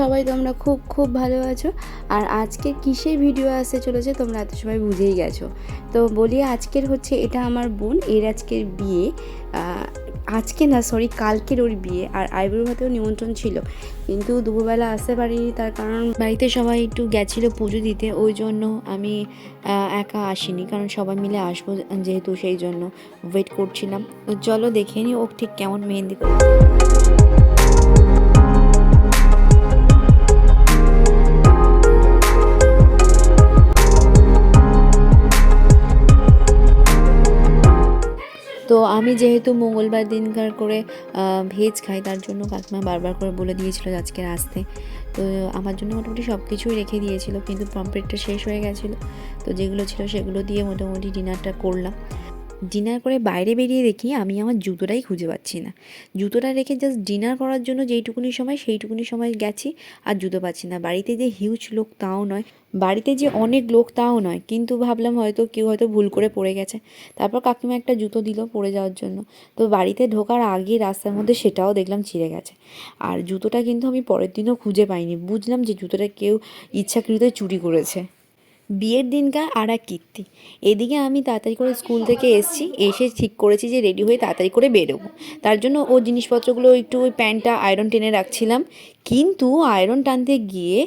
সবাই তোমরা খুব খুব ভালো আছো। আর আজকে কিসের ভিডিও আসতে চলেছে তোমরা এত সবাই বুঝেই গেছো। তো বলি আজকের হচ্ছে এটা আমার বোন, এর আজকের বিয়ে। আজকে না সরি কালকের ওর বিয়ে। আর আইবুড়ো ভাতেও নিমন্ত্রণ ছিল। কিন্তু দুপুরবেলা আসতে পারিনি, তার কারণ বাড়িতে সবাই একটু গেছিল পুজো দিতে। ওই জন্য আমি একা আসিনি। কারণ সবাই মিলে আসব যেহেতু সেই জন্য। ওয়েট করছিলাম। তো চলো দেখে নিই ও ঠিক কেমন মেহেন্দি করে। তো আমি যেহেতু মঙ্গলবার দিনকার করে ভেজ খাই, তার জন্য কাকিমা বারবার করে বলে দিয়েছিল আজকে আসতে। তো আমার জন্য মোটামুটি সব কিছুই রেখে দিয়েছিল, কিন্তু পাম্পলেটটা শেষ হয়ে গেছিল। তো যেগুলো ছিল সেগুলো দিয়ে মোটামুটি ডিনারটা করলাম। ডিনার করে বাইরে বেরিয়ে দেখি আমি আমার জুতোটাই খুঁজে পাচ্ছি না। জুতোটা রেখে জাস্ট ডিনার করার জন্য যেইটুকুনি সময় সেইটুকুনি সময় গেছি আর জুতো পাচ্ছি না। বাড়িতে যে হিউজ লোক তাও নয়। বাড়িতে যে অনেক লোক তাও নয়। কিন্তু ভাবলাম হয়তো কেউ হয়তো ভুল করে পড়ে গেছে। তারপর কাকিমা একটা জুতো দিল পরে যাওয়ার জন্য। তো বাড়িতে ঢোকার আগে রাস্তার মধ্যে সেটাও দেখলাম ছিঁড়ে গেছে। আর জুতোটা কিন্তু আমি পরের দিনও খুঁজে পাইনি। বুঝলাম যে জুতোটা কেউ ইচ্ছাকৃত চুরি করেছে। বিয়ের দিনকার আর এক কীর্তি। এদিকে আমি তাড়াতাড়ি করে স্কুল থেকে এসেছি, এসে ঠিক করেছি যে রেডি হয়ে তাড়াতাড়ি করে বেরোবো। তার জন্য ও জিনিসপত্রগুলো একটু ওই প্যান্টটা, আয়রন টেনে রাখছিলাম। কিন্তু আয়রন টানতে গিয়ে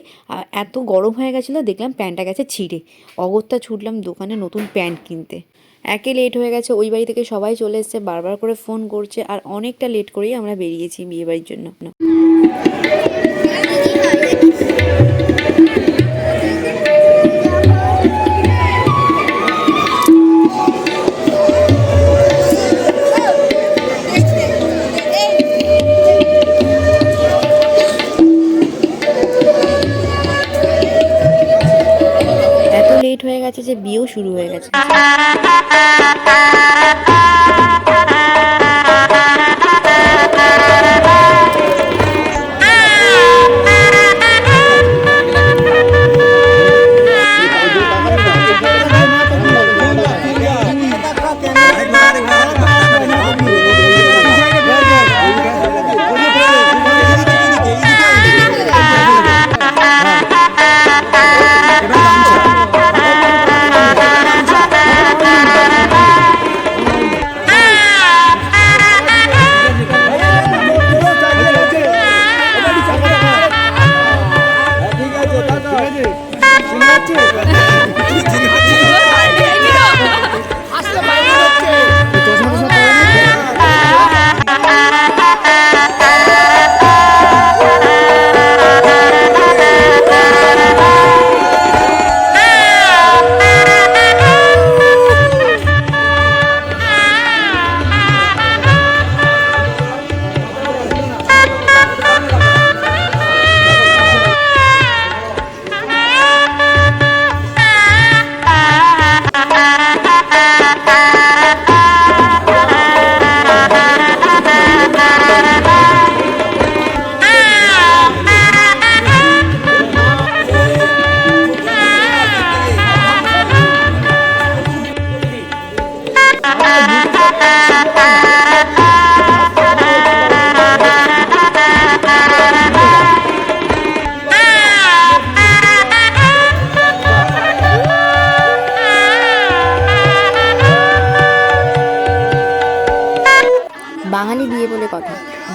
এত গরম হয়ে গেছিল, দেখলাম প্যান্টটা গেছে ছিঁড়ে। অগত্যা ছুটলাম দোকানে নতুন প্যান্ট কিনতে। একে লেট হয়ে গেছে, ওই বাড়ি থেকে সবাই চলে এসছে, বারবার করে ফোন করছে, আর অনেকটা লেট করেই আমরা বেরিয়েছি বিয়ে বাড়ির জন্য। শুরু হয়ে গেছে।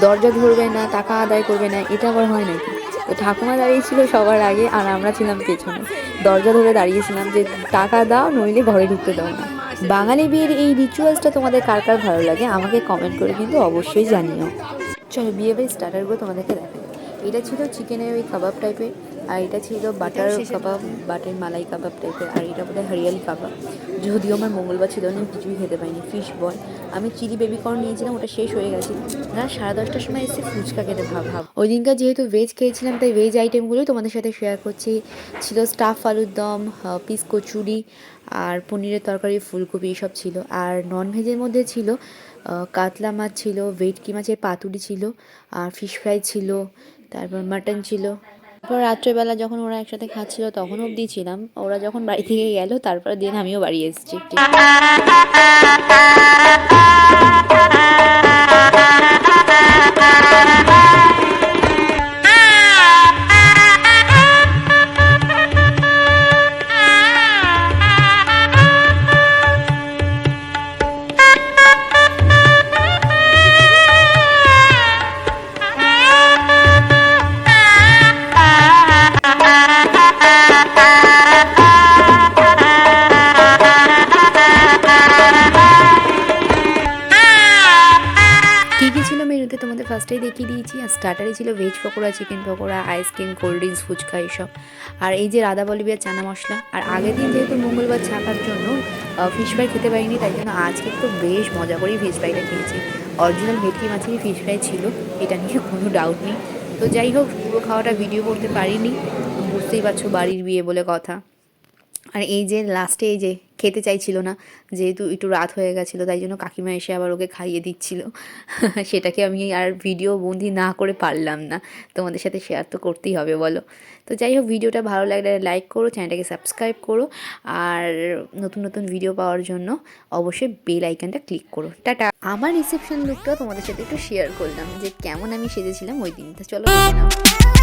দরজা ধরবে না, টাকা আদায় করবে না, এটা আবার হয় নাকি? তো ঠাকুমা দাঁড়িয়েছিল সবার আগে আর আমরা ছিলাম পেছনে। দরজা ধরে দাঁড়িয়েছিলাম যে টাকা দাও, নইলে ঘরে ঢুকতে দাও না। বাঙালি বিয়ের এই রিচুয়ালসটা তোমাদের কার কার ভালো লাগে আমাকে কমেন্ট করে কিন্তু অবশ্যই জানিও। চলো বিয়ে বাড়ির স্টার্টারগুলো তোমাদেরকে দেখাই। এটা ছিল চিকেনের ওই কাবাব টাইপের আর এটা ছিল বাটার কাবাব বাটার মালাই কাবাব টাইপের আর এটা বোধহয় হরিয়ালি কাবাব যদিও আমার মঙ্গলবার ছিল আমি কিছুই খেতে পাইনি। ফিশ বল আমি চিলি বেবি কর্ন নিয়েছিলাম ওটা শেষ হয়ে গেছে। না সাড়ে দশটার সময় এসে ফুচকা খেতে ভাব ভাব। ওই দিনকার যেহেতু ভেজ খেয়েছিলাম তাই ভেজ আইটেমগুলোই তোমাদের সাথে শেয়ার করছি। ছিল স্টাফ আলুর দম পিস কচুরি আর পনিরের তরকারি ফুলকপি এসব ছিল। আর নন ভেজের মধ্যে ছিল কাতলা মাছ ছিল ভেটকি মাছের পাতুরি ছিল আর ফিশ ফ্রাই ছিল তারপর মাটন ছিল। তারপর রাত্রেবেলা যখন ওরা একসাথে খাচ্ছিল, তখন অব্দি ছিলাম। ওরা যখন বাড়ি থেকে গেল তারপর দিন আমিও বাড়ি এসেছি। ফার্স্টেই দেখিয়ে দিয়েছি, আর স্টার্টারে ছিল veg pakora chicken pakora ice cream cold drinks phuchka এইসব আর এই যে রাধা বলিবিয়ার চানা মশলা, আর আগের দিন যেহেতু মঙ্গলবার ছাপার জন্য ফিশ ফ্রাই খেতে পারিনি, তাই জন্য আজকে তো বেশ মজা করেই ফিশ ফ্রাইটা খেয়েছি। অরিজিনাল ভেটকি মাছেরই ফিশ ফ্রাই ছিল, এটা নিয়ে কোনো ডাউট নেই। তো যাই হোক, পুরো খাওয়াটা ভিডিও করতে পারিনি, বুঝতেই পারছ বাড়ির বিয়ে বলে কথা। আর এই যে লাস্টে এই যে খেতে চাইছিল না। যেহেতু একটু রাত হয়ে গেছিল, তাই জন্য কাকিমা এসে আবার ওকে খাইয়ে দিচ্ছিল। সেটাকে আমি আর ভিডিও বন্দি না করে পারলাম না। তোমাদের সাথে শেয়ার তো করতেই হবে, বলো। তো যাই হোক ভিডিওটা ভালো লাগলে লাইক করো চ্যানেলটাকে সাবস্ক্রাইব করো। আর নতুন নতুন ভিডিও পাওয়ার জন্য অবশ্যই বেল আইকনটা ক্লিক করো। টাটা। আমার রিসেপশন লুকটাও তোমাদের সাথে একটু শেয়ার করলাম যে কেমন আমি সেজেছিলাম ওই দিনটা। চলো নাও।